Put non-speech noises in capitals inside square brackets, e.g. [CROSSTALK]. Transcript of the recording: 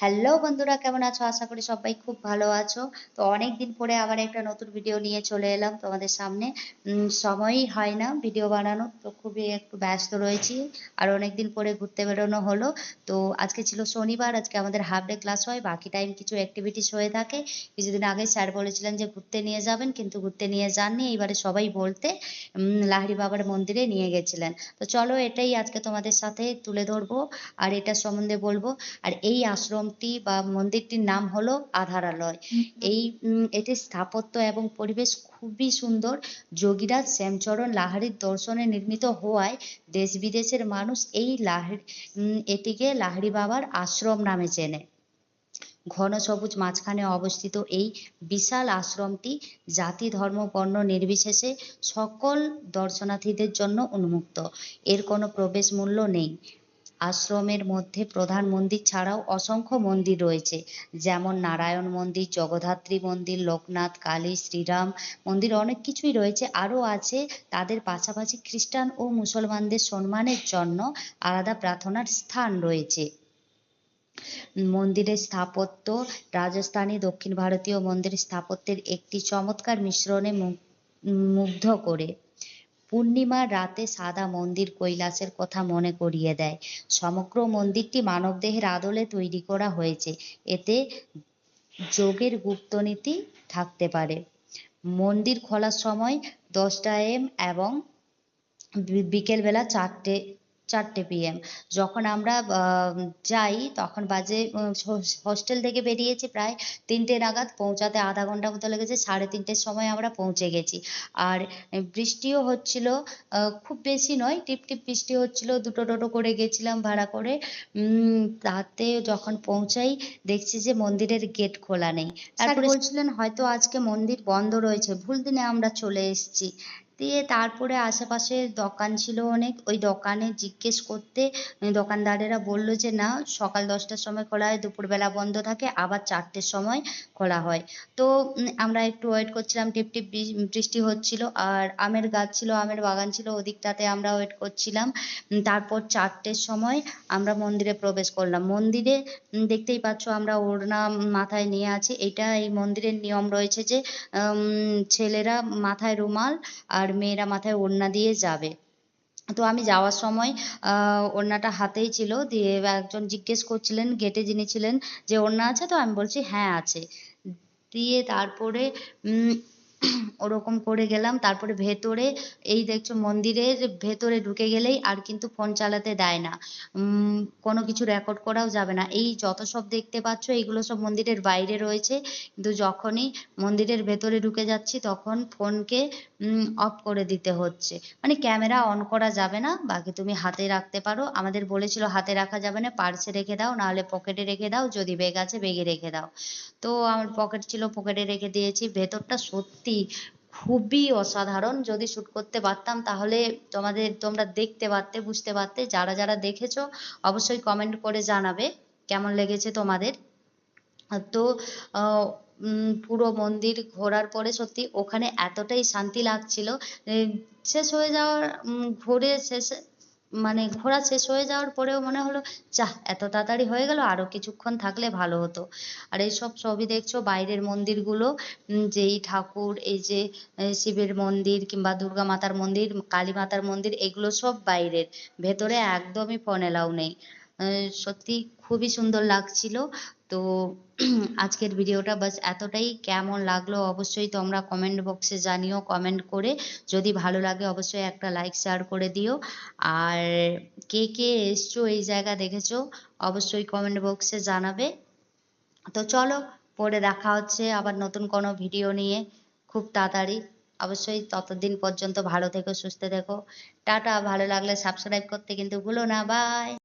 Hello বন্ধুরা, কেমন আছো? আশা করি সবাই খুব ভালো আছো। তো অনেক দিন পরে আবার একটা নতুন ভিডিও নিয়ে চলে এলাম তোমাদের সামনে। সময়ই হয় না ভিডিও বানানো, তো খুবই একটু ব্যস্ত রয়েছি। আর অনেক দিন পরে ঘুরতে বেরোনো হলো। তো আজকে ছিল শনিবার, আজকে আমাদের হাফ ডে ক্লাস হয়, বাকি টাইম কিছু অ্যাক্টিভিটিস হয়ে থাকে। কিছুদিন আগে স্যার বলেছিলেন যে ঘুরতে নিয়ে যাবেন, কিন্তু ঘুরতে নিয়ে যাননি। এইবারে সবাই বলতে লাহিড়ি বাবার মন্দিরে নিয়ে গেছিলেন। তো চলো এটাই আজকে তোমাদের সাথে তুলে ধরবো, আর এটা সম্বন্ধে বলব। আর এই আশ্রমটি বা মন্দিরটির নাম হলো আধারালয়। এই এটির স্থাপত্য এবং পরিবেশ খুবই সুন্দর। যোগীরাজ শ্যামচরণ লাহিড়ির দর্শনে নির্মিত হওয়ায় দেশ বিদেশের মানুষ এই লাহিড়ি এটিকে লাহিড়ি বাবার আশ্রম নামে চেনে। ঘন সবুজ মাঝখানে অবস্থিত এই বিশাল আশ্রমটি জাতি ধর্ম বর্ণ নির্বিশেষে সকল দর্শনার্থীদের জন্য উন্মুক্ত। এর কোনো প্রবেশ মূল্য নেই। আশ্রমের মধ্যে প্রধান মন্দির ছাড়াও অসংখ্য মন্দির রয়েছে, যেমন নারায়ণ মন্দির, জগদ্ধাত্রী মন্দির, লোকনাথ, কালী, শ্রীরাম মন্দির অনেক কিছুই রয়েছে। আরও আছে তাদের পাশাপাশি খ্রিস্টান ও মুসলমানদের সম্মানের জন্য আলাদা প্রার্থনার স্থান রয়েছে। মন্দিরের স্থাপত্য, রাজস্থানী, দক্ষিণ ভারতীয় মন্দির স্থাপত্যের একটি চমৎকার মিশ্রণে মুগ্ধ করে। পূর্ণিমার রাতে সাদা মন্দির কৈলাসের কথা মনে করিয়ে দেয়। সমগ্র মন্দিরটি মানবদেহের আদলে তৈরি করা হয়েছে। এতে যোগের গুপ্তনীতি থাকতে পারে। মন্দির খোলার সময় দশটা এম এবং বিকেলবেলা চারটে চারটে পিএম যখন আমরা যাই তখন বাজে হস্টেল থেকে বেরিয়েছি প্রায় তিনটে নাগাদ পৌঁছাতে আধা ঘণ্টা মতো লেগেছে সাড়ে তিনটের সময় আমরা পৌঁছে গেছি। আর বৃষ্টিও হচ্ছিল খুব বেশি নয় টিপ টিপ বৃষ্টি হচ্ছিল দুটো টোটো করে গেছিলাম ভাড়া করে। তাতে যখন পৌঁছাই দেখছি যে মন্দিরের গেট খোলা নেই। তারপরে বলছিলেন হয়তো আজকে মন্দির বন্ধ রয়েছে ভুল দিনে আমরা চলে এসেছি। দিয়ে তারপরে আশেপাশে দোকান ছিল অনেক। ওই দোকানে জিজ্ঞেস করতে দোকানদারেরা বলল যে, না, সকাল দশটার সময় খোলা হয়, দুপুরবেলা বন্ধ থাকে, আবার চারটের সময় খোলা হয়। তো আমরা একটু ওয়েট করছিলাম, টিপ টিপ বৃষ্টি হচ্ছিল আর আমের গাছ ছিল, আমের বাগান ছিল, ওদিকটাতে আমরা ওয়েট করছিলাম। তারপর চারটের সময় আমরা মন্দিরে প্রবেশ করলাম। মন্দিরে দেখতেই পাচ্ছ আমরা ওড়না মাথায় নিয়ে আছি। এটা এই মন্দিরের নিয়ম রয়েছে যে ছেলেরা মাথায় রুমাল আর মেয়েরা মাথায় ওড়না দিয়ে যাবে। তো আমি যাওয়ার সময় ওড়নাটা হাতেই ছিল। দিয়ে একজন জিজ্ঞেস করছিলেন গেটে যিনি ছিলেন, যে ওড়না আছে? তো আমি বলছি হ্যাঁ আছে। দিয়ে তারপরে [CLEARS THROAT] ওরকম করে গেলাম। তারপরে ভেতরে, এই দেখছ মন্দিরের ভেতরে ঢুকে গেলেই আর কিন্তু ফোন চালাতে দেয় না। কোনো কিছু রেকর্ড করাও যাবে না। এই যত সব দেখতে পাচ্ছ এইগুলো সব মন্দিরের বাইরে রয়েছে। কিন্তু যখনই মন্দিরের ভেতরে ঢুকে যাচ্ছি, তখন ফোনকে অফ করে দিতে হচ্ছে। মানে ক্যামেরা অন করা যাবে না, বাকি তুমি হাতে রাখতে পারো। আমাদের বলেছিল হাতে রাখা যাবে না পার্সে রেখে দাও, নাহলে পকেটে রেখে দাও, যদি ব্যাগ আছে ব্যাগে রেখে দাও। তো আমার পকেট ছিল পকেটে রেখে দিয়েছি। ভেতরটা সত্যি খুবই অসাধারণ। যদি শ্যুট করতে পারতাম, তাহলে তোমাদের, তোমরা দেখতে পারতে, বুঝতে পারতে। যারা যারা দেখেছ, অবশ্যই কমেন্ট করে জানাবে কেমন লেগেছে তোমাদের। তো পুরো মন্দির ঘোরার পরে সত্যি ওখানে এতটাই শান্তি লাগছিল। শেষ হয়ে যাওয়ার ঘুরে শেষে মানে ঘোরা শেষ হয়ে যাওয়ার পরেও মনে হলো, যাহ, এত তাড়াতাড়ি হয়ে গেল, আরও কিছুক্ষণ থাকলে ভালো হতো। আর এইসব সবই দেখছ, বাইরের মন্দিরগুলো যে এই ঠাকুর, এই যে শিবের মন্দির কিংবা দুর্গা মাতার মন্দির, কালী মাতার মন্দির, এগুলো সব বাইরের। ভেতরে একদমই ফোন এলাও নেই। সত্যি খুবই সুন্দর লাগছিল। তো [CLEARS THROAT] আজকের ভিডিওটা বাস এতটাই। কেমন লাগল অবশ্যই তোমরা কমেন্ট বক্সে জানিও কমেন্ট করে। যদি ভালো লাগে অবশ্যই একটা লাইক শেয়ার করে দিও। আর কে কে এসছো এই জায়গা দেখেছ, অবশ্যই কমেন্ট বক্সে জানাবে। তো চলো, পরে দেখা হচ্ছে আবার নতুন কোনো ভিডিও নিয়ে। খুব তাড়াতাড়ি। অবশ্যই ততদিন পর্যন্ত ভালো থেকো, সুস্থ থেকো। টাটা, ভালো লাগলে সাবস্ক্রাইব করতে কিন্তু ভুলো না। বাই